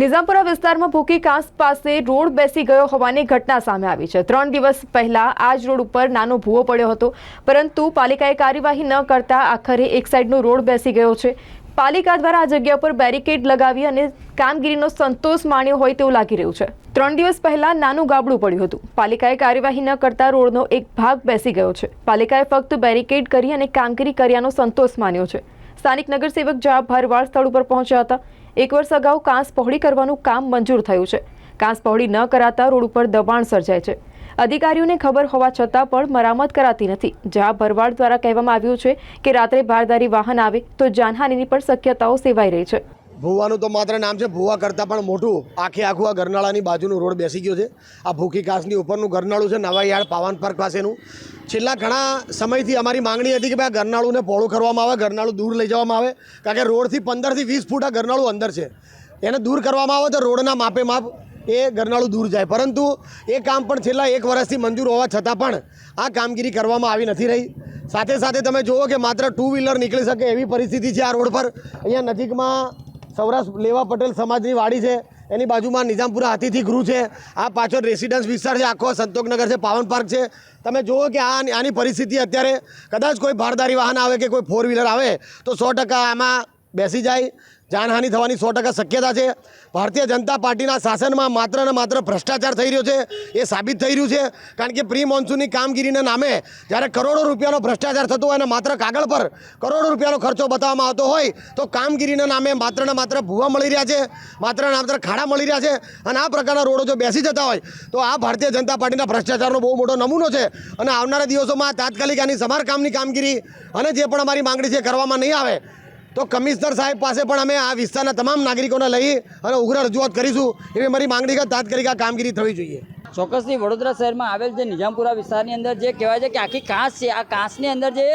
નિઝામપુરા વિસ્તારમાં ભૂકી કાંસ પાસે રોડ બેસી ગયો હોવાની ઘટના સામે આવી છે. ત્રણ દિવસ પહેલા આ જ રોડ ઉપર નાનો ભૂવો પડ્યો હતો, પરંતુ પાલિકાએ કાર્યવાહી ન કરતા આખરે એક સાઈડનો રોડ બેસી ગયો છે. પાલિકા દ્વારા આ જગ્યા પર બેરિકેડ લગાવી અને કામગીરીનો સંતોષ માણ્યો હોય તેવું લાગી રહ્યું છે. ત્રણ દિવસ પહેલા નાનું ગાબડું પડ્યું હતું. પાલિકાએ કાર્યવાહી ન કરતા રોડનો એક ભાગ બેસી ગયો છે. પાલિકાએ ફક્ત બેરિકેડ કરી અને કામગીરી કર્યાનો સંતોષ માન્યો છે. સ્થાનિક નગરસેવક જવાબ ભરવાડ સ્થળ ઉપર પહોંચ્યા હતા. એક વર્ષ અગાઉ કાંસ પહોળી કરવાનું કામ મંજૂર થયું છે. કાંસ પહોળી ન કરાતા રોડ ઉપર દબાણ સર્જાય છે. અધિકારીઓને ખબર હોવા છતાં પણ મરામત કરાતી નથી. જ્યાં ભરવાડ દ્વારા કહેવામાં આવ્યું છે કે રાત્રે ભારદારી વાહન આવે તો જાનહાનિની પણ શક્યતાઓ સેવાઈ રહી છે. ભૂવાનું તો માત્ર નામ છે, ભૂવા કરતાં પણ મોટું. આખે આખું આ ગરનાળાની બાજુનું રોડ બેસી ગયો છે. આ ભૂખી કાસની ઉપરનું ગરનાળું છે, નવાયાળ પાવન પાર્ક પાસેનું. છેલ્લા ઘણા સમયથી અમારી માંગણી હતી કે ભાઈ આ ગરનાળુંને પહોળું કરવામાં આવે, ગરનાળું દૂર લઈ જવામાં આવે, કારણ કે રોડથી પંદરથી વીસ ફૂટ આ ગરનાળું અંદર છે. એને દૂર કરવામાં આવે તો રોડના માપે માપ એ ગરનાળું દૂર જાય. પરંતુ એ કામ પણ છેલ્લા એક વર્ષથી મંજૂર હોવા છતાં પણ આ કામગીરી કરવામાં આવી નથી રહી. સાથે સાથે તમે જુઓ કે માત્ર ટુ વ્હીલર નીકળી શકે એવી પરિસ્થિતિ છે આ રોડ પર. અહીંયા નજીકમાં સૌરાષ્ટ્ર લેવા પટેલ સમાજની વાડી છે. એની બાજુમાં નિઝામપુરા હાથીથી ગૃહ છે. આ પાછળ રેસિડન્સ વિસ્તાર છે. આખો સંતોકનગર છે. પાવન પાર્ક છે. તમે જુઓ કે આ આની પરિસ્થિતિ અત્યારે કદાચ કોઈ ભારદારી વાહન આવે કે કોઈ ફોર વ્હીલર આવે તો સો ટકા આમાં બેસી જાય. જાનહાનિ થવાની સો ટકા શક્યતા છે. ભારતીય જનતા પાર્ટીના શાસનમાં માત્ર ને માત્ર ભ્રષ્ટાચાર થઈ રહ્યો છે. એ સાબિત થઈ રહ્યું છે. કારણ કે પ્રી મોન્સૂનની કામગીરીના નામે જ્યારે કરોડો રૂપિયાનો ભ્રષ્ટાચાર થતો હોય અને માત્ર કાગળ પર કરોડો રૂપિયાનો ખર્ચો બતાવવામાં આવતો હોય, તો કામગીરીના નામે માત્ર ને માત્ર ભૂવા મળી રહ્યા છે. માત્ર ને માત્ર ખાડા મળી રહ્યા છે. અને આ પ્રકારના રોડો જો બેસી જતા હોય, તો આ ભારતીય જનતા પાર્ટીના ભ્રષ્ટાચારનો બહુ મોટો નમૂનો છે. અને આવનારા દિવસોમાં તાત્કાલિક આની સમારકામની કામગીરી અને જે પણ અમારી માંગણી છે કરવામાં નહીં આવે. તો કમિશનર સાહેબ પાસે પણ અમે આ વિસ્તારના તમામ નાગરિકોને લઈ અને ઉગ્ર રજૂઆત કરીશું. એવી મારી માંગણી કે તાત્કાલિક આ કામગીરી થવી જોઈએ. ચોક્કસથી વડોદરા શહેરમાં આવેલ જે નિઝામપુરા વિસ્તારની અંદર જે કહેવાય છે કે આખી કાંસ છે, આ કાંસની અંદર જે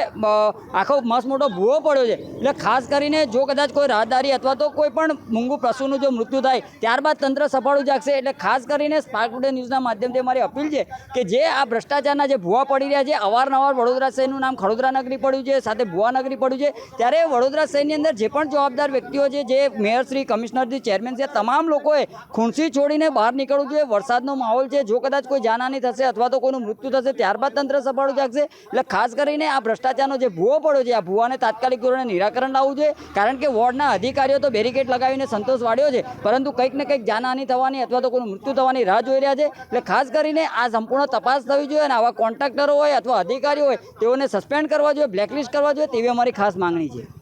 આખો મસ્ત મોટો ભૂવો પડ્યો છે. એટલે ખાસ કરીને જો કદાચ કોઈ રાહદારી અથવા તો કોઈ પણ મૂંગું પશુનું જો મૃત્યુ થાય, ત્યારબાદ તંત્ર સફાળું જાગશે. એટલે ખાસ કરીને સ્પાર્ક ટુડે ન્યૂઝના માધ્યમથી અમારી અપીલ છે કે જે આ ભ્રષ્ટાચારના જે ભૂવા પડી રહ્યા છે, અવારનવાર વડોદરા શહેરનું નામ ખડોદરા નગરી પડ્યું છે, સાથે ભુવા નગરી પડ્યું છે, ત્યારે વડોદરા શહેરની અંદર જે પણ જવાબદાર વ્યક્તિઓ છે, જે મેયરશ્રી કમિશનરથી ચેરમેન છે તમામ લોકોએ ખૂણસી છોડીને બહાર નીકળવું જોઈએ. વરસાદનો માહોલ છે જો કદાચ કોઈ જાનહાની થશે અથવા તો કોઈનું મૃત્યુ થશે, ત્યારબાદ તંત્ર સફળ જાગશે. એટલે ખાસ કરીને આ ભ્રષ્ટાચારનો જે ભૂવો પડ્યો છે, આ ભૂવાને તાત્કાલિક ધોરણે નિરાકરણ લાવવું જોઈએ. કારણ કે વોર્ડના અધિકારીઓ તો બેરિકેડ લગાવીને સંતોષ વાળ્યો છે. પરંતુ કંઈક ને કંઈક જાનહાની થવાની અથવા તો કોઈનું મૃત્યુ થવાની રાહ જોઈ રહ્યા છે. એટલે ખાસ કરીને આ સંપૂર્ણ તપાસ થવી જોઈએ અને આવા કોન્ટ્રાક્ટરો હોય અથવા અધિકારીઓ હોય, તેઓને સસ્પેન્ડ કરવા જોઈએ, બ્લેકલિસ્ટ કરવા જોઈએ તેવી અમારી ખાસ માંગણી છે.